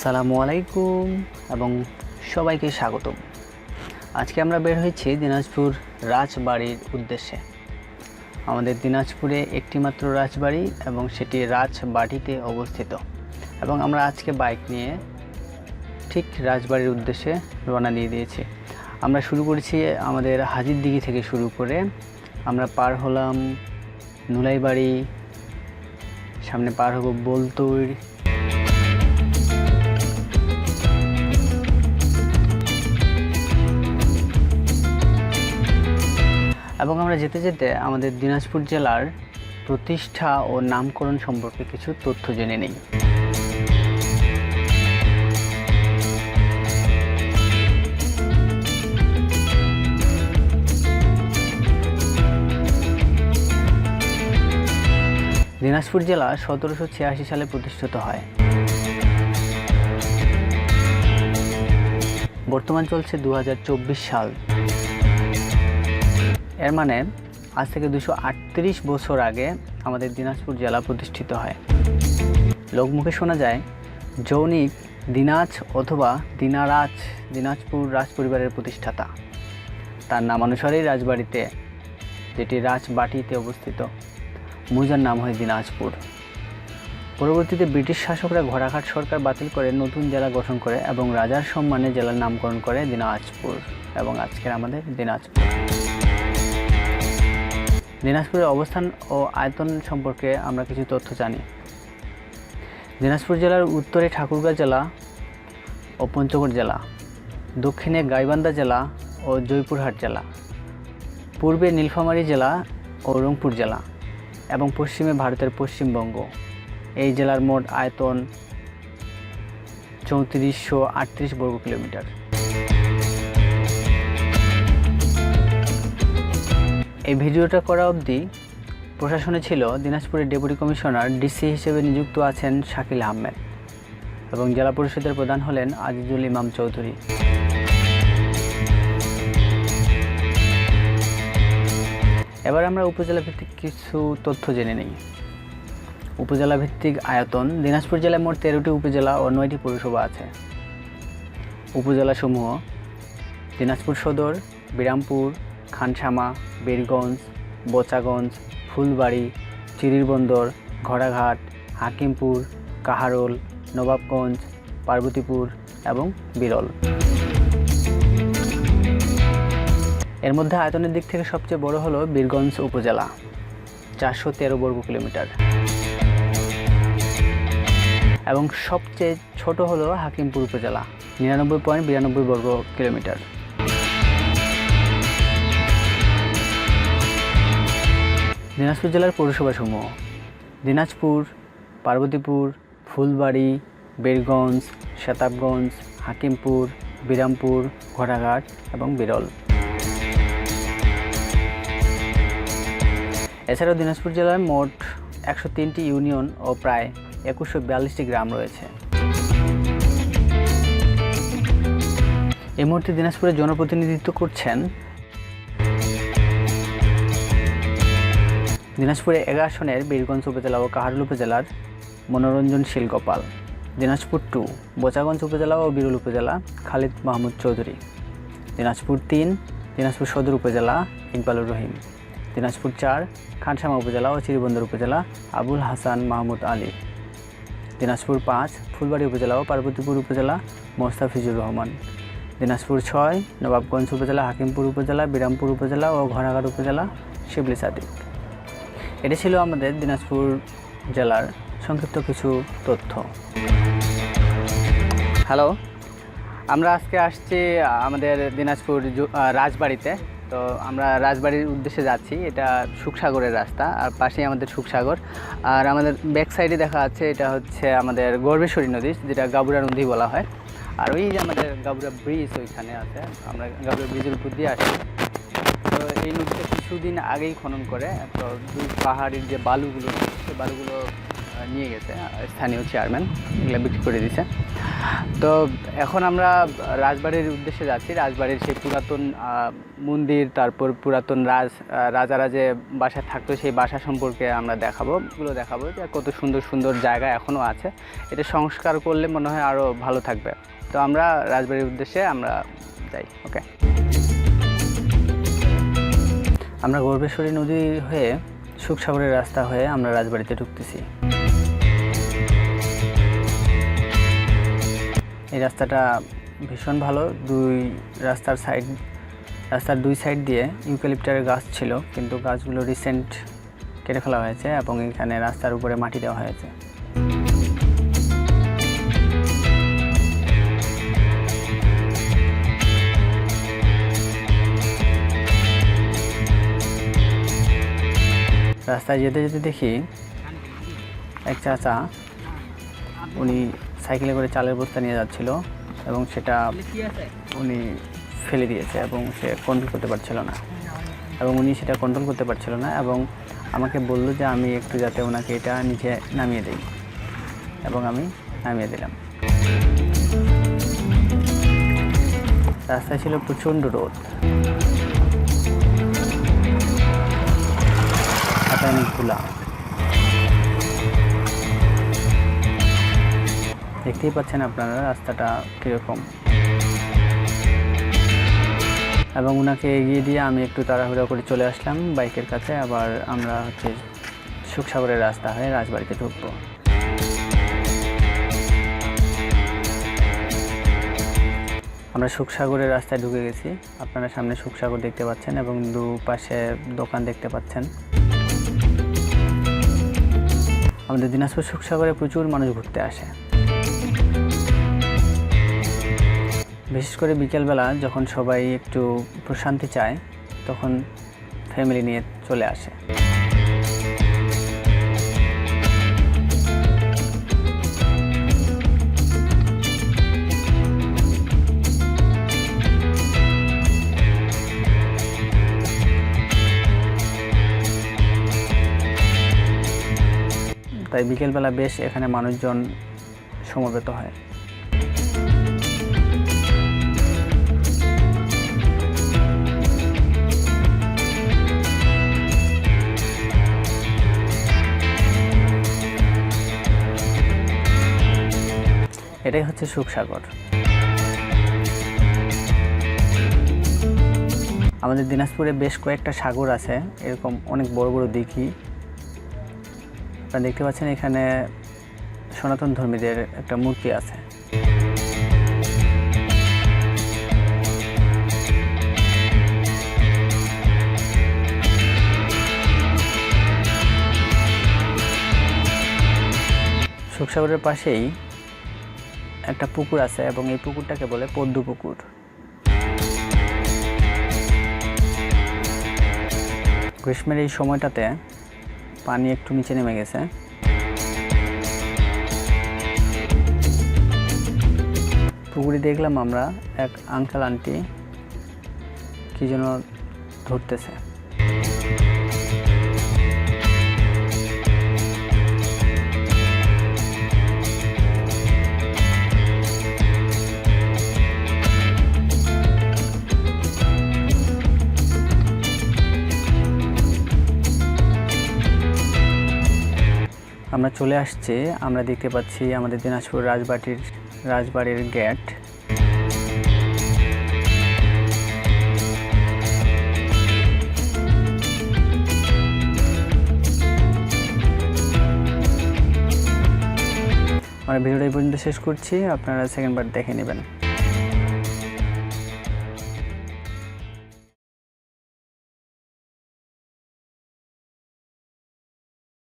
আসসালামু আলাইকুম এবং সবাইকে স্বাগতম। আজকে আমরা বের হয়েছি দিনাজপুর রাজবাড়ির উদ্দেশ্যে। আমাদের দিনাজপুরে একটিমাত্র রাজবাড়ি এবং সেটি রাজবাড়িতে অবস্থিত। এবং আমরা আজকে বাইক নিয়ে ঠিক রাজবাড়ির উদ্দেশ্যে রওনা দিয়ে দিয়েছি। আমরা শুরু করেছি আমাদের হাজির দিঘি থেকে শুরু করে আমরা পার হলাম নুলাইবাড়ি, সামনে পার হব বলতুর এবং আমরা যেতে যেতে আমাদের দিনাজপুর জেলার প্রতিষ্ঠা ও নামকরণ সম্পর্কে কিছু তথ্য জেনে নেই। দিনাজপুর জেলা সতেরোশো ছিয়াশি সালে প্রতিষ্ঠিত হয়। বর্তমান চলছে দু হাজার চব্বিশ সাল। এর মানে আজ থেকে দুশো বছর আগে আমাদের দিনাজপুর জেলা প্রতিষ্ঠিত হয়। লোকমুখে শোনা যায়, যৌনিক দিনাজ অথবা দিনারাজ দিনাজপুর রাজ পরিবারের প্রতিষ্ঠাতা। তার নামানুসারেই রাজবাড়িতে, যেটি রাজবাটিতে অবস্থিত, মৌজার নাম হয় দিনাজপুর। পরবর্তীতে ব্রিটিশ শাসকরা ঘোড়াঘাট সরকার বাতিল করে নতুন জেলা গঠন করে এবং রাজার সম্মানে জেলার নামকরণ করে দিনাজপুর এবং আজকের আমাদের দিনাজপুর। দিনাজপুরের অবস্থান ও আয়তন সম্পর্কে আমরা কিছু তথ্য জানি। দিনাজপুর জেলার উত্তরে ঠাকুরগাঁ জেলা ও পঞ্চগড় জেলা, দক্ষিণে গাইবান্ধা জেলা ও জয়পুরহাট জেলা, পূর্বে নীলফামারী জেলা ও রংপুর জেলা এবং পশ্চিমে ভারতের পশ্চিমবঙ্গ। এই জেলার মোট আয়তন চৌত্রিশশো আটত্রিশ বর্গ কিলোমিটার এই ভিডিওটা করা অবধি প্রশাসনে ছিল দিনাজপুরের ডেপুটি কমিশনার, ডিসি হিসেবে নিযুক্ত আছেন শাকিল আহমেদ এবং জেলা পরিষদের প্রধান হলেন আজিজুল ইমাম চৌধুরী। এবার আমরা উপজেলা ভিত্তিক কিছু তথ্য জেনে নিই। উপজেলা ভিত্তিক আয়তন, দিনাজপুর জেলায় মোট তেরোটি উপজেলা ও নয়টি পৌরসভা আছে। উপজেলাসমূহ দিনাজপুর সদর, বিরামপুর খানসামা বীরগঞ্জ, বোচাগঞ্জ, ফুলবাড়ি, চিরিরবন্দর, ঘোড়াঘাট, হাকিমপুর, কাহারোল, নবাবগঞ্জ, পার্বতীপুর এবং বিরল। এর মধ্যে আয়তনের দিক থেকে সবচেয়ে বড় হলো বীরগঞ্জ উপজেলা, চারশো তেরো বর্গ কিলোমিটার। এবং সবচেয়ে ছোট হলো হাকিমপুর উপজেলা, নিরানব্বই পয়েন্ট বিরানব্বই বর্গ কিলোমিটার। দিনাজপুর জেলার পৌরসভাসমূহ দিনাজপুর, পার্বতীপুর, ফুলবাড়ি, বীরগঞ্জ, শতাবগঞ্জ, হাকিমপুর, বিরামপুর, ঘোড়াঘাট এবং বিরল। এছাড়াও দিনাজপুর জেলায় মোট একশো তিনটি ইউনিয়ন ও প্রায় একুশশো বিয়াল্লিশটি গ্রাম রয়েছে। এই মুহূর্তে দিনাজপুরে জনপ্রতিনিধিত্ব করছেন দিনাজপুরে এগারো আসনের বীরগঞ্জ উপজেলা ও কাহারুল উপজেলার মনোরঞ্জন শীল গোপাল দিনাজপুর টু বোচাগঞ্জ উপজেলা ও বিরুল উপজেলা, খালিদ মাহমুদ চৌধুরী। দিনাজপুর তিন, দিনাজপুর সদর উপজেলা ইকবালুর রহিম। দিনাজপুর চার, খানসামা উপজেলা ও চিরিবন্দর উপজেলা, আবুল হাসান মাহমুদ আলী। দিনাজপুর পাঁচ, ফুলবাড়ি উপজেলা ও পার্বতীপুর উপজেলা, মোস্তাফিজুর রহমান। দিনাজপুর ছয়, নবাবগঞ্জ উপজেলা, হাকিমপুর উপজেলা, বিরামপুর উপজেলা ও ঘোড়াঘাট উপজেলা, শিবলি সাদিক। এটি ছিল আমাদের দিনাজপুর জেলার সংক্ষিপ্ত কিছু তথ্য। হ্যালো আমরা আজকে আসছি আমাদের দিনাজপুর রাজবাড়িতে। তো আমরা রাজবাড়ির উদ্দেশ্যে যাচ্ছি, এটা সুখসাগরের রাস্তা, আর পাশেই আমাদের সুখসাগর। আর আমাদের ব্যাক সাইডে দেখা যাচ্ছে, এটা হচ্ছে আমাদের গর্বেশ্বরী নদী, যেটা গাবুরা নদী বলা হয়। আর ওই যে আমাদের গাবুরা ব্রিজ ওইখানে আছে, আমরা গাবুরা ব্রিজের উপর দিয়ে আসি তো এই নদীটা কিছুদিন আগেই খনন করে, তো দুই পাহাড়ের যে বালুগুলো সে বালুগুলো নিয়ে গেছে, স্থানীয় চেয়ারম্যান, এগুলো বিক্রি করে দিছে। তো এখন আমরা রাজবাড়ির উদ্দেশ্যে যাচ্ছি। রাজবাড়ির সেই পুরাতন মন্দির, তারপর পুরাতন রাজ রাজারা যে বাসায় থাকতো, সেই বাসা সম্পর্কে আমরা দেখাবো, এগুলো দেখাবো যে কত সুন্দর সুন্দর জায়গা এখনও আছে। এটা সংস্কার করলে মনে হয় আরও ভালো থাকবে। তো আমরা রাজবাড়ির উদ্দেশ্যে আমরা যাই, ওকে? আমরা গর্বেশ্বরী নদী হয়ে সুখসাগরের রাস্তা হয়ে আমরা রাজবাড়িতে ঢুকতেছি। এই রাস্তাটা ভীষণ ভালো। দুই রাস্তার সাইড, রাস্তার দুই সাইড দিয়ে ইউক্যালিপ্টারের গাছ ছিল, কিন্তু গাছগুলো রিসেন্ট কেটে ফেলা হয়েছে এবং এখানে রাস্তার উপরে মাটি দেওয়া হয়েছে। রাস্তায় যেতে যেতে দেখি এক চাচা, উনি সাইকেলে করে চালের বস্তা নিয়ে যাচ্ছিল এবং সেটা উনি ফেলে দিয়েছে এবং সে কন্ট্রোল করতে পারছিল না। এবং উনি সেটা কন্ট্রোল করতে পারছিল না এবং আমাকে বলল যে আমি একটু যাতে ওনাকে এটা নিচে নামিয়ে দিই। এবং আমি নামিয়ে দিলাম। রাস্তায় ছিল প্রচণ্ড রোদ। ধুলা দেখতেই পাচ্ছেন আপনারা রাস্তাটা কীরকম। এবং ওনাকে এগিয়ে দিয়ে আমি একটু তাড়াহুড়ো করে চলে আসলাম বাইকের কাছে। আবার আমরা হচ্ছে সুখসাগরের রাস্তা হয়ে রাজবাড়িতে ঢুকবো। আমরা সুখসাগরের রাস্তায় ঢুকে গেছি। আপনারা সামনে সুখসাগর দেখতে পাচ্ছেন এবং দুপাশে দোকান দেখতে পাচ্ছেন। আমাদের দিনাজপুর সুখসাগরে প্রচুর মানুষ ঘুরতে আসে। বিশেষ করে বিকেলবেলা যখন সবাই একটু প্রশান্তি চায়, তখন ফ্যামিলি নিয়ে চলে আসে। তাই বিকেলবেলা বেশ এখানে মানুষজন সমবেত হয়। এটাই হচ্ছে সুখসাগর। আমাদের দিনাজপুরে বেশ কয়েকটা সাগর আছে, এরকম অনেক বড় বড় দিঘি। আপনারা দেখতে পাচ্ছেন এখানে সনাতন ধর্মীদের একটা মূর্তি আছে। সুখসাগরের পাশেই একটা পুকুর আছে এবং এই পুকুরটাকে বলে পদ্ম পুকুর। গ্রীষ্মের এই সময়টাতে পানি একটু নিচে নেমে গেছে। পুকুরে দেখলাম আমরা এক আঙ্কেল আন্টি কি যেন ধরতেছে। আমরা চলে আসছি, আমরা দেখতে পাচ্ছি আমাদের দিনাজপুর রাজবাটির, রাজবাড়ির গেট আমরা ভিডিওটা এই পর্যন্ত শেষ করছি, আপনারা সেকেন্ড বার দেখে নেবেন।